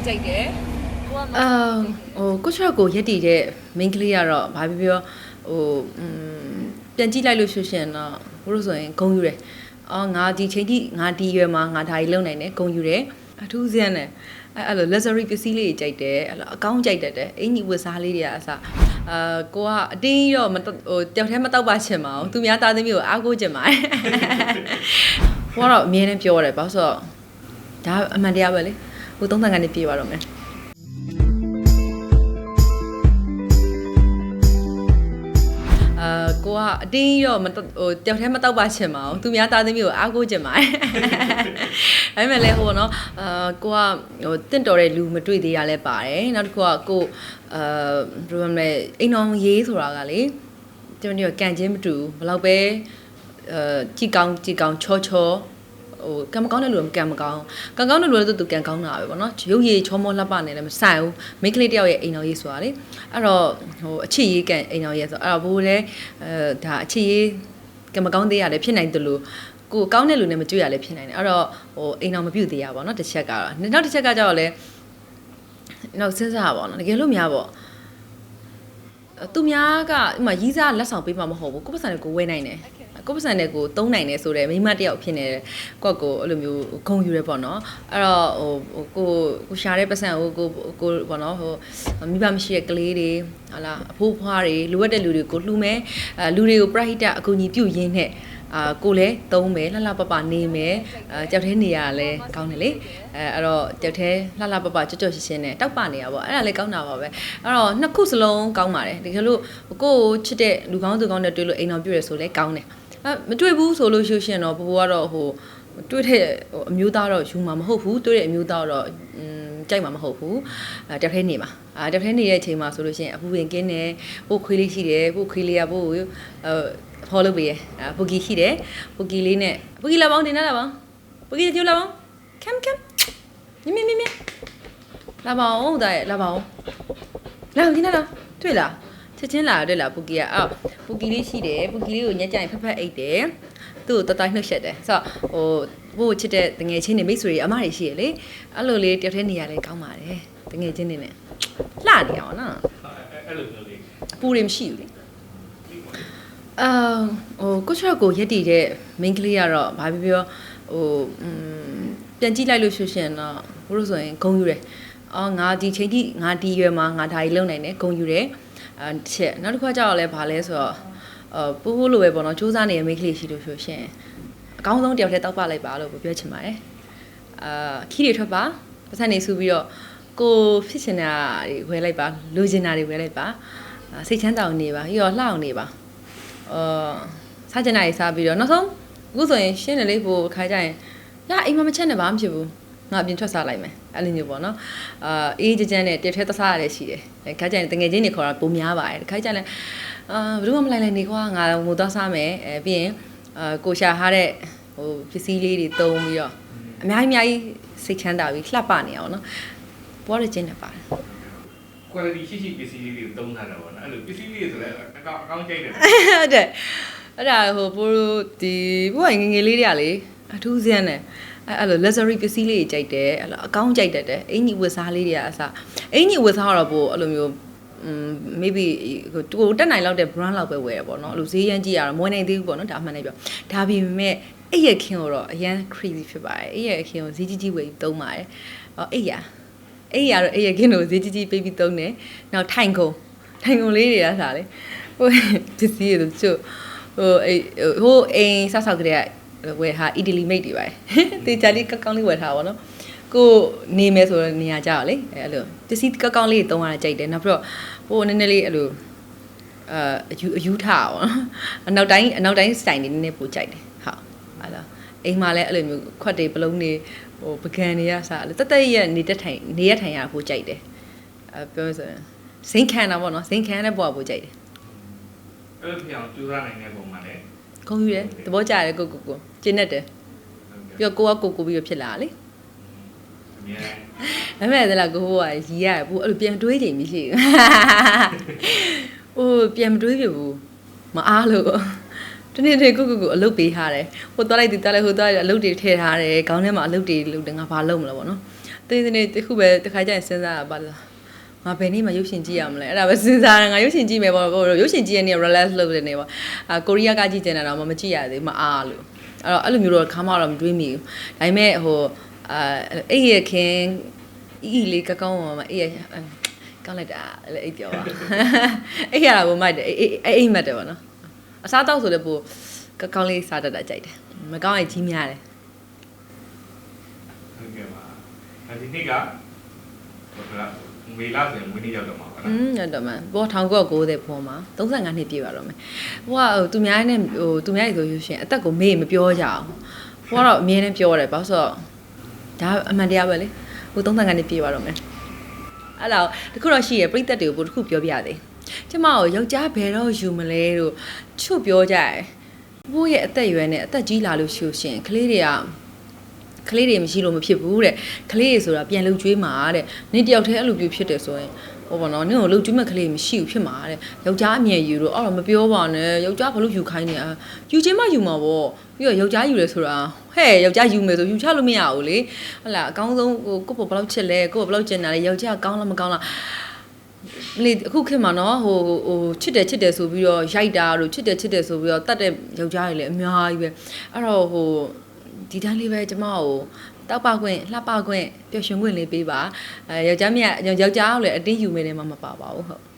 လည်းကြိုက်တယ်ကိုကမအာဟိုကိုချော့ကိုရက်တည်တဲ့ main ကလေးကတော့ဘာဖြစ်ပြောဟိုอืมပြန်ကြည့်လိုက်လို့ရှိရှင်တော့ဘို့လို့ဆိုရင်ဂုံယူတယ်အော်ငါဒီချိန်ထိငါဒီရွယ်မှာငါဒါကြီးလုံနိုင်တယ်ဂုံယူတယ်အထူးစမ်းတယ်အဲ့အဲ့လို luxury ပစ္စည်းလေးတွေကြိုက်တယ်အဲ့လိုအကောင်းကြိုက်တတ်တယ်အင်ကြီးဝတ်စားလေးတွေကအစအာကိုကအတင်းကြီးတော့မတော်ဟိုတယောက်တည်းမတောက်ပါချင်ပါဘူးသူများသားသမီးကိုအားကိုးချင်ပါတယ်ဟိုကတော့အမြဲတမ်းပြောရတယ်ဘာလို့ဆိုတော့ဒါအမှန်တရားပဲလေ ဟိုသုံးသံကနေပြေးသွားတော့မယ်အာကိုကအတင်းကြီးတော့မတော်ဟိုတယောက်တည်းမတောက်ပါချင်ပါဘူးသူများသားသမီးကိုအားကိုးချင်ပါတယ်ဒါပေမဲ့လည်းဟိုနော်အာကိုကဟိုတင့်တော်တဲ့လူမတွေ့သေးရလဲပါတယ်နောက်တစ်ခုကကိုအာဘယ်လိုမလဲအိမ်တော်ရေးဆိုတာကလေကျွန်တော်တို့ကန်ချင်းမတူဘူးဘယ်လောက်ပဲအာကြည်ကောင်းကြည်ကောင်းချောချော ဟိုကံမကောင်းတဲ့လူကကံမကောင်းကံကောင်းတဲ့လူလည်းသူကံကောင်းတာပဲပေါ့နော်ရုပ်ရည်ချောမောလှပနေလည်းမဆိုင်ဘူးမိန်းကလေးတယောက်ရဲ့အိမ်တော်ရေးဆိုတာလေအဲ့တော့ဟိုအချစ်ရေးကံအိမ်တော်ရေးဆိုအဲ့တော့ဘိုးလည်းအဲဒါအချစ်ရေးကံမကောင်းသေးရတယ်ဖြစ်နိုင်တယ်လို့ကိုကောင်းတဲ့လူနဲ့မကြွရလည်းဖြစ်နိုင်တယ်အဲ့တော့ဟိုအိမ်တော်မပြုတ်သေးရပါတော့တစ်ချက်ကတော့နောက်တစ်ချက်ကကြတော့လေနောက်စဉ်းစားပါတော့တကယ်လို့များပေါ့သူများကဥမာရီးစားလက်ဆောင်ပေးမှာမဟုတ်ဘူးကိုယ့်ပတ်စံကိုဝယ်နိုင်တယ် ကိုယ့်ပတ်စံနဲ့ကိုသုံးနိုင်တယ်ဆိုတော့မိမတယောက်ဖြစ်နေတယ်ကိုယ့်ကိုအဲ့လိုမျိုးဂုံယူရဲပေါ့နော်အဲ့တော့ဟိုကိုကိုရှာတဲ့ပတ်စံကိုကိုကိုပေါ့နော်ဟိုမိဘမရှိတဲ့ကလေးတွေ ဟာလာအဖိုးဖွားတွေလိုအပ်တဲ့လူတွေကိုလှူမယ်အဲလူတွေကိုပရဟိတအကူအညီပြုရင်းနဲ့အာကိုလည်းသုံးမယ်လှလှပပနေမယ်အဲကြောက်သေးနေရလဲကောင်းတယ်လေအဲအဲ့တော့ကြောက်သေးလှလှပပကြွကြွရှင်းရှင်းနဲ့တောက်ပနေရပါအဲ့ဒါလည်းကောင်းတာပါပဲအဲ့တော့နှစ်ခုစလုံးကောင်းပါတယ်တကယ်လို့ကိုကိုချစ်တဲ့လူကောင်းသူကောင်းနဲ့တွေ့လို့အိမ်တော်ပြည့်ရဆိုလဲကောင်းတယ်အဲမတွေ့ဘူးဆိုလို့ရှိရှင်တော့ဘိုးဘိုးကတော့ဟို တွေ့တဲ့ဟိုအမျိုးသားတော့ယူမှာမဟုတ်ဘူးတွေ့တဲ့အမျိုးသားတော့อืมကြိုက်မှာမဟုတ်ဘူးအဲတက်ထဲနေမှာအဲတက်ထဲနေတဲ့အချိန်မှာဆိုလို့ရှိရင်အပူပင်ကင်းတယ်ပို့ခွေးလေးရှိတယ်ပို့ခွေးလေးကပို့အဲဖော်လုပ်ပေးရအဲပူကီရှိတယ်ပူကီလေးနဲ့ပူကီလာပေါင်းတင်လာပါပူကီကျူလာပေါင်းကမ်ကမ်မြမြမြမြလာပါဦးဒါရဲ့လာပါဦးလာဒီနာလာတွေ့လားချက်ချင်းလာတွေ့လားပူကီကအော်ပူကီလေးရှိတယ်ပူကီလေးကိုညက်ကြရင်ဖက်ဖက်အိတ်တယ် သူ့ကိုတတိုင်းနှုတ်ဆက်တယ်ဆိုတော့ဟိုဘို့ချစ်တဲ့တငယ်ချင်းတွေမိတ်ဆွေတွေအမတွေရှိရလေအဲ့လိုလေးတယောက်တည်းနေရလဲကောင်းပါတယ်တငယ်ချင်းတွေနဲ့လှနေရအောင်နော်အဲ့လိုမျိုးလေးအပူတွေမရှိဘူးလေအာဟိုကိုချော့ကိုရက်တည်တဲ့ main ကလေးကတော့ဘာပြောပြောဟိုอืมပြန်ကြည့်လိုက်လို့ရှိရှင်တော့ဘို့လို့ဆိုရင်ဂုံယူတယ်အော်ငါဒီချိန်ထိငါဒီရွယ်မှာငါဒါကြီးလုံနိုင်တယ်ဂုံယူတယ်အဲတစ်ချက်နောက်တစ်ခါကျတော့လဲဘာလဲဆိုတော့အ ပိုးပိုးလိုပဲပေါ့နော်စူးစမ်းနေတဲ့ main ကလေးရှိလို့ဆိုရှင်အကောင်းဆုံးတယောက်တည်းတောက်ပလိုက်ပါလို့ပြောချင်ပါတယ်အာခီးတွေထွက်ပါပတ်စံနေဆူပြီးတော့ကိုဖြစ်ချင်တာတွေဝယ်လိုက်ပါလိုချင်တာတွေဝယ်လိုက်ပါအာစိတ်ချမ်းသာအောင်နေပါပြီးတော့လှအောင်နေပါအာစားချင်တာတွေစားပြီးတော့နောက်ဆုံးအခုဆိုရင်ရှင်းတယ်လေးပို့ခါကြရင်ရအိမ်မမချက်နဲ့ဘာမှမဖြစ်ဘူး ငါအပြင်ထွက်စားလိုက်မယ်အဲ့လိုမျိုးပေါ့နော်အာအေးကြကြနဲ့တက်ထဲသစားရတယ်ရှိတယ်အဲခါကြရင်တငယ်ချင်းတွေခေါ်တာပုံများပါတယ်ခါကြရင်အာဘယ်သူမှမလိုက်လိုက်နေကွာငါငိုသွားစားမယ်အဲပြီးရင်အာကိုရှာထားတဲ့ဟိုပစ္စည်းလေးတွေတုံးပြီးတော့အများကြီးအများကြီးစိတ်ချမ်းသာပြီးလှပနေအောင်နော်ဘောရချင်းနဲ့ပါတယ် quality ရှိရှိပစ္စည်းလေးတွေသုံးထားတာပေါ့နော်အဲ့လိုပစ္စည်းလေးတွေဆိုလည်းအကောင်းအကောင်းကြိုက်တယ်ဟုတ်တယ်အဲ့ဒါဟိုဘိုးတို့ဒီဘိုးကငယ်ငယ်လေးတွေကလေအထူးစမ်းတယ် အဲ့အဲ့လို luxury ပစ္စည်းလေးတွေကြိုက်တယ်အဲ့လိုအကောင်းကြိုက်တတ်တယ်အင်ကြီးဝတ်စားလေးတွေကအစအင်ကြီးဝတ်စားတော့ပို့အဲ့လိုမျိုး um maybe ဟိုတူတက်နိုင်လောက်တဲ့ brand လောက်ပဲဝယ်ရပေါ့နော်အဲ့လိုဈေးရမ်းကြည့်ရတော့မွေးနိုင်သေးဘူးပေါ့နော်ဒါအမှန်တည်းပြောဒါပေမဲ့အဲ့ရခင်ကိုတော့အရန် crazy ဖြစ်ပါတယ်အဲ့ရခင်ကိုဈေးကြီးကြီးဝယ်ပြီးသုံးပါတယ်အော်အဲ့ရအဲ့ရတော့အဲ့ရခင်ကိုဈေးကြီးကြီးပေးပြီးသုံးတယ်နောက်ထိုင်ကုန်ထိုင်ကုန်လေးတွေကစားလေဟိုပစ္စည်းတွေတို့ဟိုအဲ့ဟိုအိမ်ဆောက်ဆောက်ကလေးက ဝယ်ဟာ Italy made တွေပါတယ်တေချာလေးကောက်ကောင်းလေးဝယ်ထားပါတော့ကိုနေမယ်ဆိုတော့နေရာကြတော့လေအဲအဲ့လိုတစီကောက်ကောင်းလေးတုံးရတာကြိုက်တယ်နောက်ပြီးတော့ဟိုနည်းနည်းလေးအဲ့လိုအာအယူအယူထားပါတော့အနောက်တိုင်းအနောက်တိုင်းစတိုင်နေနည်းနည်းပိုကြိုက်တယ်ဟုတ်ဟာလားအိမ်မှာလည်းအဲ့လိုမျိုးခွက်တွေပလုံးတွေဟိုပကံတွေရစားလို့တသက်ရက်နေတက်ထိုင်နေရထိုင်ရပိုကြိုက်တယ်အဲပြောဆိုရင်ဇင်းခံတာပေါ့နော်ဇင်းခံတဲ့ဘဝပိုကြိုက်တယ်အဲ့လိုပြောင်းကျူရနိုင်တဲ့ပုံမှာလည်း ခုံယူတယ်သဘောကျတယ်ကိုကိုကိုကျင်းတတ်တယ်ပြီးတော့ကိုကကိုကိုပြီးတော့ဖြစ်လာတာလေအများဒါပေမဲ့သလားကိုဟိုကရီးရတယ်ဘူးအဲ့လိုပြန်တွေးချိန်မရှိဘူးဟိုပြန်မတွေးပြဘူးမအားလို့တနေ့တည်းကိုကိုကိုအလုပ်ပေးထားတယ်ဟိုသွားလိုက်ဒီသွားလိုက်ဟိုသွားလိုက်အလုပ်တွေထည့်ထားတယ်ခေါင်းထဲမှာအလုပ်တွေလုပ်တယ်ငါဘာလုပ်မလဲပေါ့နော်တင်းတင်းတခုပဲတစ်ခါကျရင်စဉ်းစားရပါလား ငါဘယ်နေ့မှရုပ်ရှင်ကြည့်ရမလဲအဲ့ဒါပဲစဉ်းစားတယ်ငါရုပ်ရှင်ကြည့်မယ်ပေါ့ရုပ်ရှင်ကြည့်ရနေ relax လုပ်နေနေပေါ့အာကိုရီးယားကကြည့်တင်တာတော့မကြည့်ရသေးမအားလို့အဲ့တော့အဲ့လိုမျိုးတော့ခါမှတော့မတွေးမိဘူးဒါပေမဲ့ဟိုအာအဲ့ရခင်အီလေးကကောင်းပါမအဲ့ရကောင်းလိုက်တာအဲ့အိတ်ပြောပါအဲ့ရတာဘုမိုက်တယ်အဲ့အဲ့အိတ်မှတ်တယ်ပေါ့နော်အစားတောက်ဆိုလည်းပိုကကောင်းလေးစားတတ်တာကြိုက်တယ်မကောင်းရင်ကြီးများတယ်ဟုတ်ကဲ့ပါအဲဒီနေ့ကဟုတ်ကဲ့ မေလာဆိုရင်ဝင်းနေရောက်တော့မှာပါอืနော်มရတော့မှဘော1990ပေါ်မှာ35နှစ်ပြည့်ပါတော့မယ်ဟိုကဟိုသူများနဲ့ဟိုသူများတွေဆိုလို့ရှိရင်အသက်ကိုမေ့မပြောကြအောင်ဟိုကတော့အမြဲတမ်းပြောတယ်ဘာလို့ဆိုတော့ဒါအမှန်တရားပဲလေဟို35နှစ်ပြည့်ပါတော့မယ်အဲ့တော့တခုတော့ရှိရပြိသက်တွေကိုပို့တခုပြောပြသေးကျမကိုယောက်ျားဘယ်တော့ယူမလဲလို့ချွတ်ပြောကြတယ်ဘိုးရဲ့အသက်အရွယ်နဲ့အသက်ကြီးလာလို့ရှိလို့ရှိရင်ကလေးတွေက ကလေးတွေမရှိလို့မဖြစ်ဘူးတဲ့ကလေးတွေဆိုတာပြန်လှုပ်ကြွေးမှာတဲ့နင်တယောက်တည်းအဲ့လိုမျိုးဖြစ်တယ်ဆိုရင်ဟိုဘောနော်နင်ကိုလှုပ်ကြွေးမဲ့ကလေးမရှိဘူးဖြစ်မှာတဲ့ယောက်ျားအမြင်ယူလို့အဲ့တော့မပြောပါနဲ့ယောက်ျားဘာလို့ယူခိုင်းနေอ่ะယူချင်းမှယူမှာပေါ့ပြီးတော့ယောက်ျားယူလဲဆိုတာဟဲ့ယောက်ျားယူမယ်ဆိုယူချလို့မရဘူးလေဟုတ်လားအကောင်းဆုံးဟိုကိုယ့်ဘောဘယ်လောက်ချစ်လဲကိုယ့်ဘောဘယ်လောက်ကျင်တာလဲယောက်ျားကောင်းလားမကောင်းလားလေအခုခေတ်မှာနော်ဟိုဟိုချစ်တယ်ချစ်တယ်ဆိုပြီးတော့ရိုက်တာတို့ချစ်တယ်ချစ်တယ်ဆိုပြီးတော့တတ်တဲ့ယောက်ျားတွေလည်းအများကြီးပဲအဲ့တော့ဟို ဒီတိုင်းလေးပဲကျမကိုတောက်ပခွင့်လှပခွင့်ပျော်ရွှင်ခွင့်လေးပေးပါအဲယောက်ျားမြတ်ယောက်ျားကိုလည်းအတင်းယူမယ်နေမှာမပါပါဘူးဟုတ်